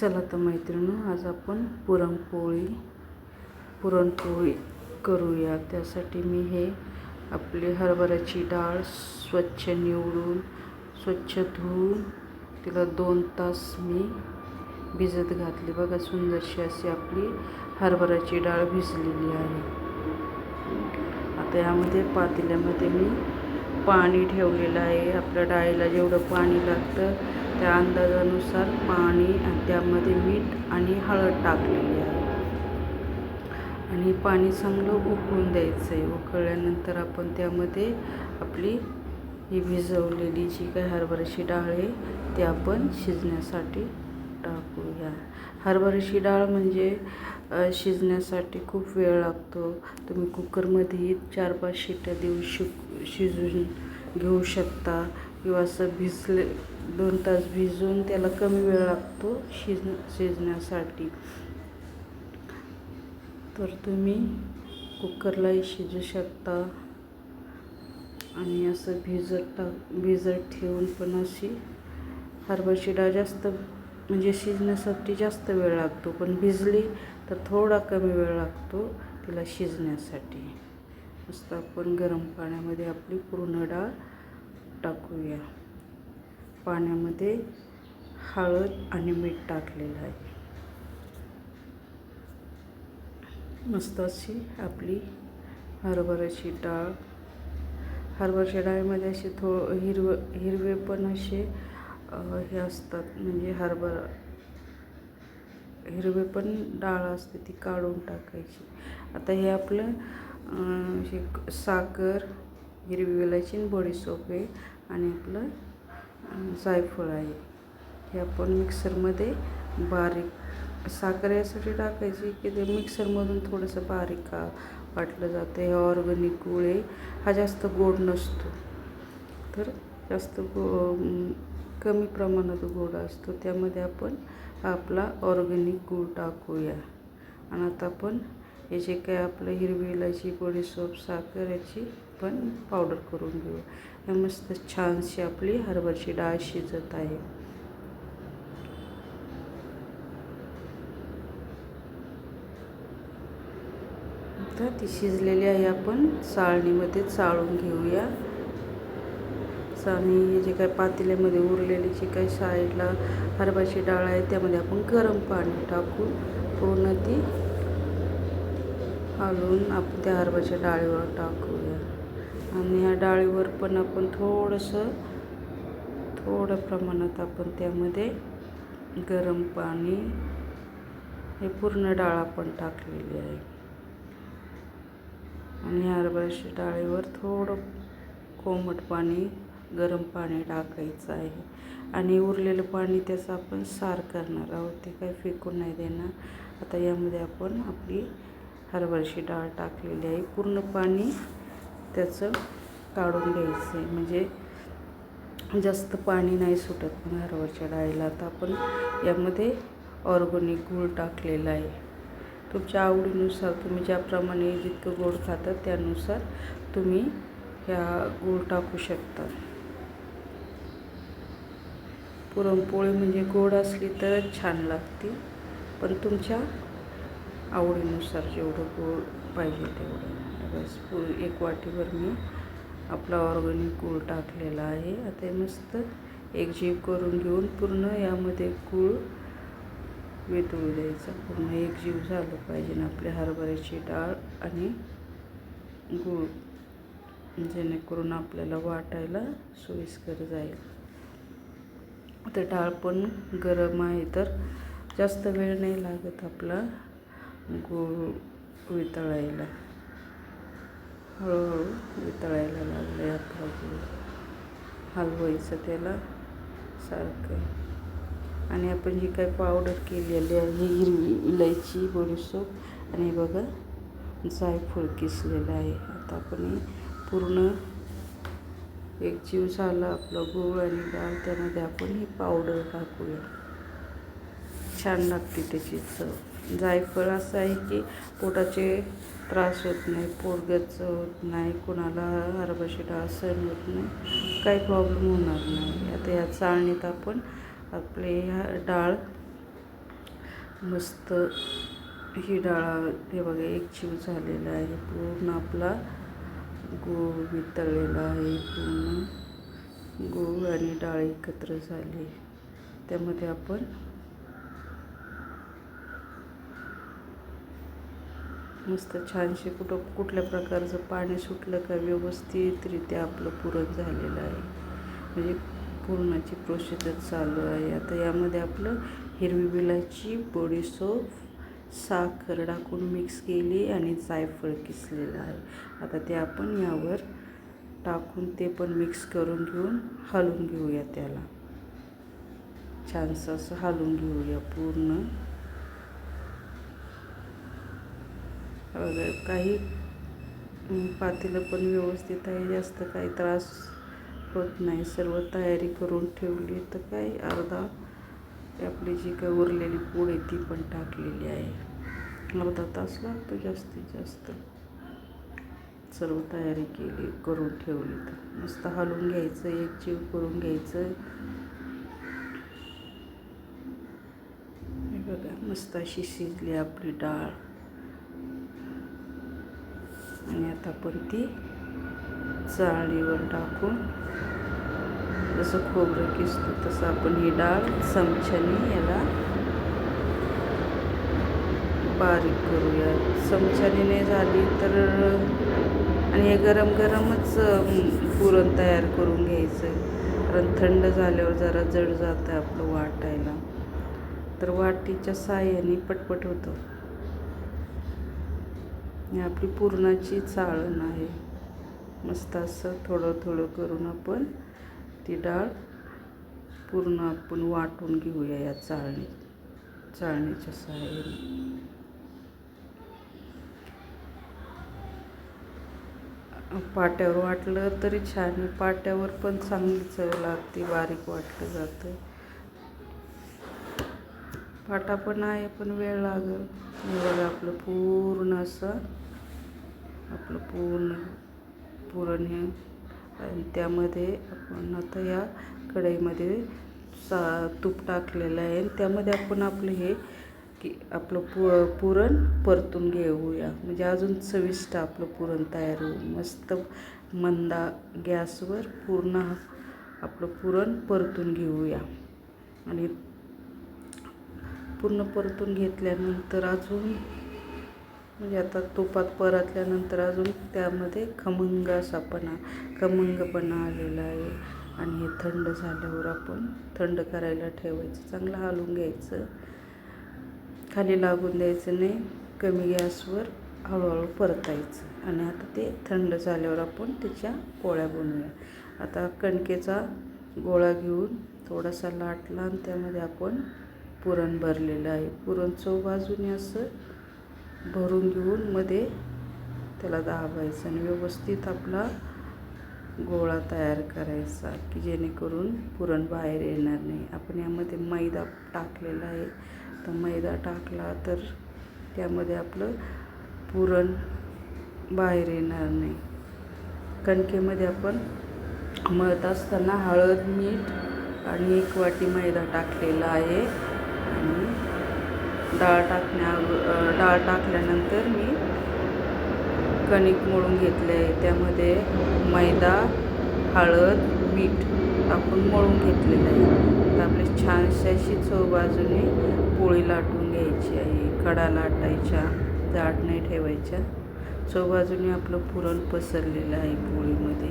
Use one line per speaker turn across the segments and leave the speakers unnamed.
चला तर मैत्रिणी आज आपण पुरणपोळी पुरणपोळी करूया. त्यासाठी मी हे आपली हरभऱ्याची डाळ स्वच्छ निवडून स्वच्छ धुवून तिला दोन तास मी भिजत घातली. बघा सुंदरशी अशी आपली हरभऱ्याची डाळ भिजलेली आहे. आता यामध्ये पातेल्यामध्ये मी पाणी ठेवलेलं आहे. आपल्या डाळीला जेवढं पाणी लागतं त्या अंदाजानुसार पाणी त्यामध्ये मीठ आणि हळद टाकलेली आहे. आणि पाणी चांगलं उकळून द्यायचं आहे. उकळल्यानंतर आपण त्यामध्ये आपली ही भिजवलेली जी काही हरभऱ्याची डाळ आहे ती आपण शिजण्यासाठी टाकूया. हरभऱ्याची डाळ म्हणजे शिजण्यासाठी खूप वेळ लागतो. तुम्ही कुकरमध्येही चार पाच शिट्ट्या देऊ शिक शिजून घेऊ शकता. किंवा असं भिजले दोन तास भिजून त्याला कमी वेळ लागतो शिज शिजण्यासाठी. तर तुम्ही कुकरलाही शिजू शकता आणि असं भिजत टाक भिजत ठेवून पण अशी हरभऱ्याची डाळ जास्त म्हणजे शिजण्यासाठी जास्त वेळ लागतो. पण भिजली तर थोडा कमी वेळ लागतो तिला शिजण्यासाठी. मस्त आपण गरम पाण्यामध्ये आपली पूर्ण डाळ टाकूया. पाण्यामध्ये हळद आणि मीठ टाकलेलं आहे. मस्त अशी आपली हरभऱ्याची डाळ. हरभऱ्याच्या डाळीमध्ये असे थो हिरवं हिरवे पण असे हे असतात. म्हणजे हरभरा हिरवे पण डाळ असते ती काढून टाकायची. आता हे आपलं हे साखर हिरवी वेलायची आणि बडीशोप आहे. आणि आपलं जायफळ आहे. हे आपण मिक्सरमध्ये बारीक साखर यासाठी टाकायची की ते मिक्सरमधून थोडंसं बारीक का वाटलं जातं. हे ऑर्गॅनिक गुळ आहे. हा जास्त गोड नसतो. तर जास्त गो कमी प्रमाणात गोड असतो. त्यामध्ये आपण आपला ऑर्गॅनिक गूळ टाकूया. आणि आता आपण हे जे काय आपलं हिरवी इलायची बडीसोप साखर याची पण पावडर करून घेऊ. मस्त छानशी आपली हरभरची डाळ शिजत आहे. आता ती शिजलेली आहे आपण. चाळणीमध्ये चाळून घेऊया. आणि हे जे काही पातेल्यामध्ये उरलेली जी काही साईडला हरभऱ्याची डाळ आहे त्यामध्ये आपण गरम पाणी टाकून पूर्ण ती हलवून आपण त्या हरभऱ्याच्या डाळीवर टाकूया. आणि ह्या डाळीवर पण आपण थोडंसं थोड्या प्रमाणात आपण त्यामध्ये गरम पाणी हे पूर्ण डाळ आपण टाकलेली आहे. आणि हरभऱ्याच्या डाळीवर थोडं कोमट पाणी गरम पाणी टाकायचं आहे. आणि उरलेलं पाणी त्याचं आपण सार करणार आहोत. ते काही फेकून नाही देणार. आता यामध्ये आपण आपली हरभऱ्याची डाळ टाकलेली आहे. पूर्ण पाणी त्याचं काढून घ्यायचं आहे. म्हणजे जास्त पाणी नाही सुटत पण हरभऱ्याच्या डाळीला. आता आपण यामध्ये ऑर्गॅनिक गूळ टाकलेला आहे. तुमच्या आवडीनुसार तुम्ही ज्याप्रमाणे जितकं गोड खाता त्यानुसार तुम्ही ह्या गूळ टाकू शकता. पुरणपोळी म्हणजे गोड असली तरच छान लागते. पण तुमच्या आवडीनुसार जेवढं गोड पाहिजे तेवढं. बस पुरी एक वाटीभर मी आपला ऑर्गॅनिक गूळ टाकलेला आहे. आता मस्त मस्त एकजीव करून घेऊन पूर्ण यामध्ये गूळ वितळू द्यायचा. पूर्ण एकजीव झालं पाहिजे ना आपल्या हरभऱ्याची डाळ आणि गूळ. जेणेकरून आपल्याला वाटायला सोयीस्कर जाईल. आता डाळ पण गरम आहे तर जास्त वेळ नाही लागत आपला गूळ वितळायला. हळूहळू वितळायला लागले आहे आपला हलवायचं त्याला सारखं. आणि आपण जी काय पावडर केलेली आहे हिरवी इलायची बडीसोप आणि बघा जायफळ किसलेलं आहे. आता आपण हे पूर्ण एक जीव झाला आपला गूळ आणि डाळ त्यामध्ये आपण ही पावडर टाकूया. छान लागते त्याची चव. जायफळ असं आहे की पोटाचे त्रास होत नाही पोटगच होत नाही कुणाला हरभशिटा डाळ सहन होत नाही काही प्रॉब्लेम होणार नाही. आता या चाळणीत आपण आपले ह्या डाळ मस्त ही डाळ हे बघा एक जीव झालेला आहे पूर्ण आपला गूळ वितळलेला आहे पूर्ण गूळ आणि डाळ एकत्र झाली. त्यामध्ये आपण मस्त छानशी कुठं कुठल्या प्रकारचं पाणी सुटलं का व्यवस्थितरित्या आपलं पूरक झालेलं आहे. म्हणजे पुरणाची प्रोसिजर चालू आहे. आता यामध्ये आपलं हिरवी बिलाची बडीसोप साखर टाकून मिक्स केली आणि जायफळ किसलेलं आहे. आता ते आपण यावर टाकून ते पण मिक्स करून घेऊन हलवून घेऊया त्याला. छानसं असं हलवून घेऊया पूर्ण. वगैरे काही पातेलं पण व्यवस्थित आहे. जास्त काही त्रास होत नाही. सर्व तयारी करून ठेवली तर काही अर्धा आपली जी काही उरलेली पूड आहे ती पण टाकलेली आहे. अर्धा तास लागतो जास्तीत जास्त. सर्व तयारी केली करून ठेवली तर. मस्त हलवून घ्यायचं एक जीव करून घ्यायचं. हे बघा मस्त अशी शिजली आपली डाळ. आणि आता आपण ती टाकून जसं खोबरं किसतो तसं आपण ही डाळ चमच्याने याला बारीक करूया. चमच्याने नाही झाली तर आणि हे गरम गरमच पुरण तयार करून घ्यायचं कारण थंड झाल्यावर जरा जड जातं आपलं वाटायला. तर वाटीच्या साह्याने पटपट होतं. ही आपली पुरणाची चाळण आहे. मस्त असं थोडं थोडं करून आपण ती डाळ पूर्ण आपण वाटून घेऊया या चाळणी चाळणीच्या सहाय्याने. पाट्यावर वाटलं तरी छान आहे. पाट्यावर पण चांगली चव लागते बारीक वाटलं जातं. पाटा पण आहे पण वेळ लागेल. बघा आपलं पूर्ण असं आपलं पूर्ण पुरण हे. आणि त्यामध्ये आपण आता या कढईमध्ये सा तूप टाकलेलं आहे. आणि त्यामध्ये आपण आपलं हे की आपलं पु पुरण परतून घेऊया. म्हणजे अजून चविष्ट आपलं पुरण तयार होईल. मस्त मंदा गॅसवर पूर्ण आपलं पुरण परतून घेऊया. आणि पूर्ण परतून घेतल्यानंतर अजून म्हणजे आता तुपात परतल्यानंतर अजून त्यामध्ये खमंग असा पणा खमंगपणा आलेला आहे. आणि हे थंड झाल्यावर आपण थंड करायला ठेवायचं चांगलं हलवून घ्यायचं. खाली लागून द्यायचं नाही कमी गॅसवर हळूहळू परतायचं. आणि आता ते थंड झाल्यावर आपण त्याच्या पोळ्या बनवूया. आता कणकेचा गोळा घेऊन थोडासा लाटला आणि त्यामध्ये आपण पुरण भरलेलं आहे. पुरण चव बाजूने असं भरून घेऊन मध्ये त्याला दाबायचं आणि व्यवस्थित आपला गोळा तयार करायचा की जेणेकरून पुरण बाहेर येणार नाही. आपण यामध्ये मैदा टाकलेला आहे. तर मैदा टाकला तर त्यामध्ये आपलं पुरण बाहेर येणार नाही. कणकेमध्ये आपण मळत असताना हळद मीठ आणि एक वाटी मैदा टाकलेला आहे. डाळ टाकण्या डाळ टाकल्यानंतर मी कणिक मळून घेतले आहे त्यामध्ये मैदा हळद मीठ टाकून मळून घेतलेलं आहे. तर आपली छानशी अशी चव बाजूने पोळी लाटून घ्यायची आहे. कडा लाटायच्या जाड नाही ठेवायच्या. चव बाजूने आपलं पुरण पसरलेलं आहे पोळीमध्ये.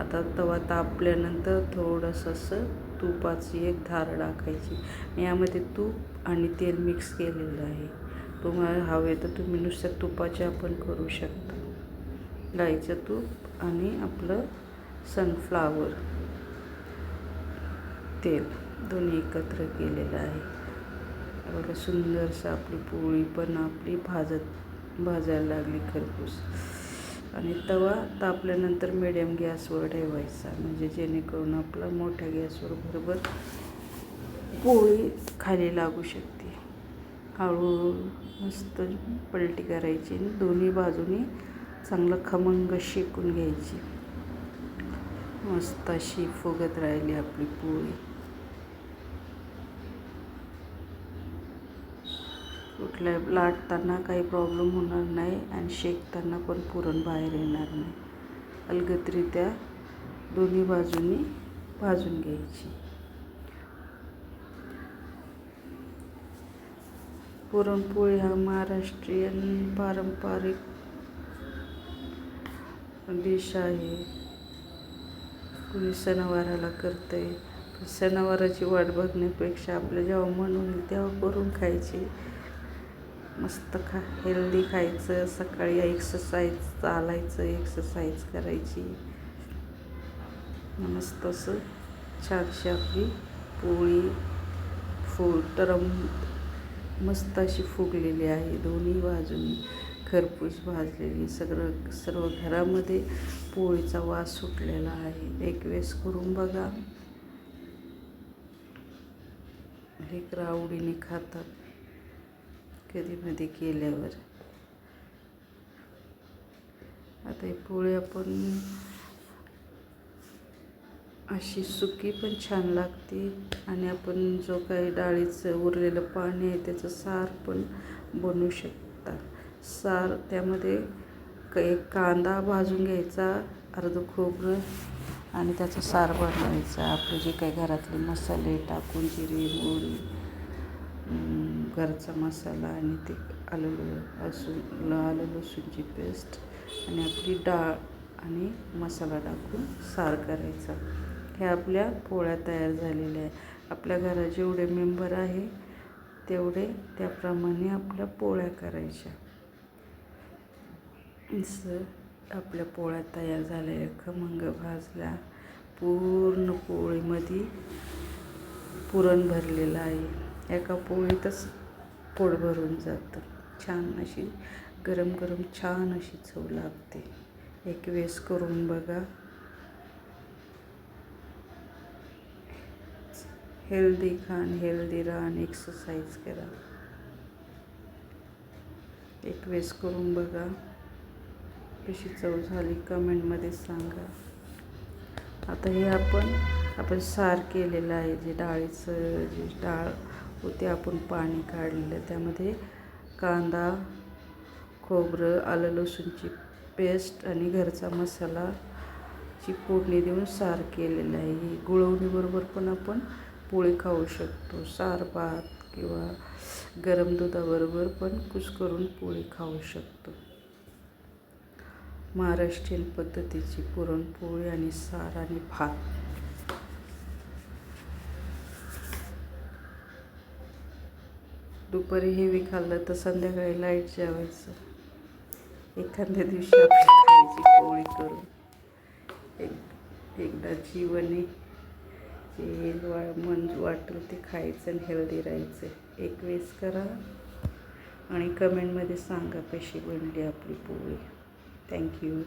आता तवा तापल्यानंतर थोडंसं असं तुपाची एक धार टाकायची. यामध्ये तूप आणि तेल मिक्स केलेलं आहे. तुम्हाला हवे तर तुम्ही नुसत्या तुपाचे आपण करू शकता. गाईचं तूप आणि आपलं सनफ्लावर तेल दोन्ही एकत्र केलेलं आहे. बघा सुंदरसं आपली पोळी पण आपली भाजत भाजायला लागली खरपूस. आणि तवा तापल्यानंतर मिडियम गॅसवर ठेवायचा. म्हणजे जेणेकरून आपला मोठ्या गॅसवर बरोबर पोळी खाली लागू शकते. हळूहळू मस्त पलटी करायची आणि दोन्ही बाजूनी चांगलं खमंग शेकून घ्यायची. मस्त अशी फुगत राहिली आपली पोळी. कुठल्या लाटताना काही प्रॉब्लेम होणार नाही आणि शेकताना पण पुरण बाहेर येणार नाही. अलगदरित्या दोन्ही बाजूनी भाजून घ्यायची. पुरणपोळी हा महाराष्ट्रीयन पारंपरिक डिश आहे. कुणी सणावाराला करते सणावाराची वाट बघण्यापेक्षा आपलं जेव्हा मन होईल तेव्हा करून खायची. मस्त खा हेल्दी खायचं सकाळी एक्सरसाइज चालायचं एक्सरसाइज करायची. मस्त असं छानशी आपली पोळी फुल टरम मस्त अशी फुगलेली आहे. दोन्ही बाजूनी खरपूस भाजलेली. सगळं सर्व घरामध्ये पोळीचा वास सुटलेला आहे. एक वेळेस करून बघा. लेकरं आवडीने खातात. कधीमध्ये केल्यावर. आता ही पोळी आपण अशी सुकी पण छान लागते आणि आपण जो काही डाळीचं उरलेलं पाणी आहे त्याचं सार पण बनवू शकता. सार त्यामध्ये एक कांदा भाजून घ्यायचा अर्धं खोबरं आणि त्याचा सार बनवायचा. आपले जे काही घरातले मसाले टाकून जिरे मोहरी घरचा मसाला आणि ते आलं लसूण आलं लसूणची पेस्ट आणि आपली डाळ आणि मसाला टाकून सार करायचा. हे आपल्या पोळ्या तयार झालेल्या आहे आपल्या घरात जेवढे मेंबर आहे तेवढे त्याप्रमाणे आपल्या पोळ्या करायच्या. असं आपल्या पोळ्या तयार झालेल्या. खमंग भाजल्या. पूर्ण पोळीमध्ये पुरण भरलेलं आहे. एका पोळीतच पोट भरून जातं. छान अशी गरम गरम छान अशी चव लागते. एक वेळेस करून बघा. हेल्दी खाण हेल्दी राहण एक्सरसाइज करा. एक वेळेस करून बघा. कशी चव झाली कमेंटमध्ये सांगा. आता हे आपण आपण सार केलेलं आहे जे डाळीचं जे डाळ होते आपण पाणी काढलेलं त्यामध्ये कांदा खोबरं आलं लसूणची पेस्ट आणि घरचा मसाला ची फोडणी देऊन सार केलेलं आहे. ही गुळवणीबरोबर पण आपण पोळी खाऊ शकतो. सार भात किंवा गरम दुधाबरोबर पण कुस्करून पोळी खाऊ शकतो. महाराष्ट्रीयन पद्धतीची पुरणपोळी आणि सार आणि भात. दुपारी हेवी खाल्लं तर संध्याकाळी लाइट जेवायचं. एखाद्या दिवशी आपली खायची पोळी करून. एक एकदा जीवने जे वा मन वाटलं ते खायचं आणि हेल्दी राहायचं. एक वेळेस करा आणि कमेंटमध्ये सांगा कशी बनली आपली पोळी. थँक्यू